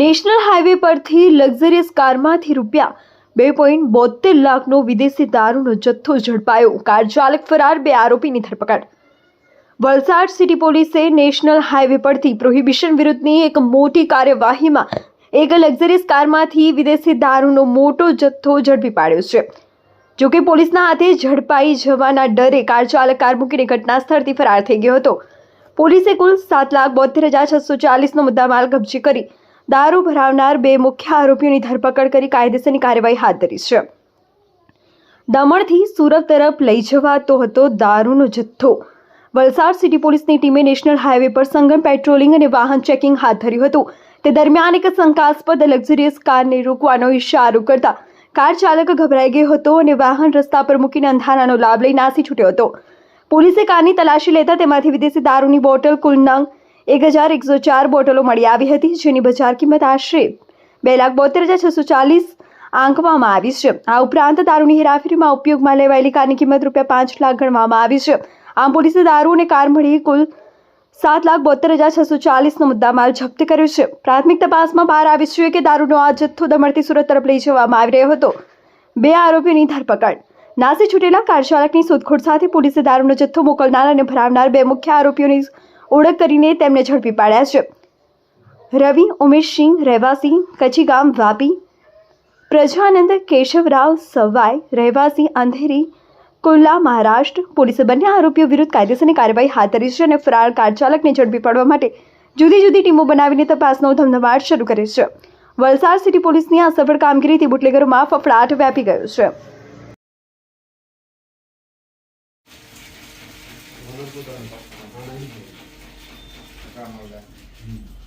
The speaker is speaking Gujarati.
નેશનલ હાઈવે પરથી લક્ઝરિયસ કારમાંથી રૂપિયા બે પોઈન્ટ બોતેર લાખનો વિદેશી દારૂનો જથ્થો ઝડપાયો. કાર ચાલક ફરાર, બે આરોપીની ધરપકડ. વલસાડ સિટી પોલીસે નેશનલ હાઈવે પરથી પ્રોહિબિશન વિરુદ્ધની એક મોટી કાર્યવાહીમાં એક લક્ઝરિયસ કારમાંથી વિદેશી દારૂનો મોટો જથ્થો ઝડપી પાડ્યો છે. જોકે પોલીસના હાથે ઝડપાઈ જવાના ડરે કાર ચાલક કાર મૂકીને ઘટના સ્થળથી ફરાર થઈ ગયો હતો. પોલીસે કુલ સાત લાખ બોતેર હજાર છસો ચાલીસનો મુદ્દામાલ કબજે કરી દારૂ ભરાવનાર બે મુખ્ય આરોપીઓની ધરપકડ કરી કાયદેસરની કાર્યવાહી હાથ ધરી છે. દમણથી સુરત તરફ લઈ જવાતો હતો દારૂનો જથ્થો. વલસાડ સિટી પોલીસની ટીમે નેશનલ હાઈવે પર સંગમ પેટ્રોલિંગ અને વાહન ચેકિંગ હાથ ધર્યું હતું. તે દરમિયાન એક શંકાસ્પદ લક્ઝરિયસ કારને રોકવાનો ઇશારો કરતા કાર ચાલક ગભરાઈ ગયો હતો અને વાહન રસ્તા પર મૂકીને અંધારાનો લાભ લઈ નાસી છૂટ્યો હતો. પોલીસે કારની તલાશી લેતા તેમાંથી વિદેશી દારૂની બોટલ, કુલ નંગ એક હજાર એકસો ચાર બોટલો મળી આવી હતી, જેની બજાર કિંમત આશરે બે લાખ બોતેર હજાર છસો ચાલીસ આંકવામાં આવી છે. આ ઉપરાંત દારૂની હેરાફેરીમાં ઉપયોગમાં લેવાયેલી કારની કિંમત રૂપિયા પાંચ લાખ ગણવામાં આવી છે. આમ પોલીસે દારૂ અને કાર મળી કુલ સાત લાખ બોતેર હજાર છસો ચાલીસનો મુદ્દામાલ જપ્ત કર્યો છે. પ્રાથમિક તપાસમાં બહાર આવી છે કે દારૂનો આ જથ્થો દમણથી સુરત તરફ લઈ જવામાં આવી રહ્યો હતો. બે આરોપીઓની ધરપકડ. નાસી છૂટેલા કાર ચાલકની શોધખોળ સાથે પોલીસે દારૂનો જથ્થો મોકલનાર અને ભરાવનાર બે મુખ્ય આરોપીઓની ઓળખ કરીને તેમને ઝડપી પાડ્યા છે રવિ ઉમેશસિંહ રહેવાસી કચ્છી ગામ વાપી, પ્રજાનંદ, કેશવરાવ, સવાઈ, રહેવાસી, અંધેરી, કુલ્લા, મહારાષ્ટ્ર, પોલીસે બંને આરોપીઓ વિરુદ્ધ કાયદેસરની કાર્યવાહી હાથ ધરી છે અને ફરાર કાર ચાલકને ઝડપી પાડવા માટે જુદી જુદી ટીમો બનાવીને તપાસનો ધમધમાટ શરૂ કરે છે વલસાડ સિટી પોલીસની આ સફળ કામગીરીથી બુટલેગરોમાં ફફડાટ વ્યાપી ગયો છે Gracias. 干好了嗯。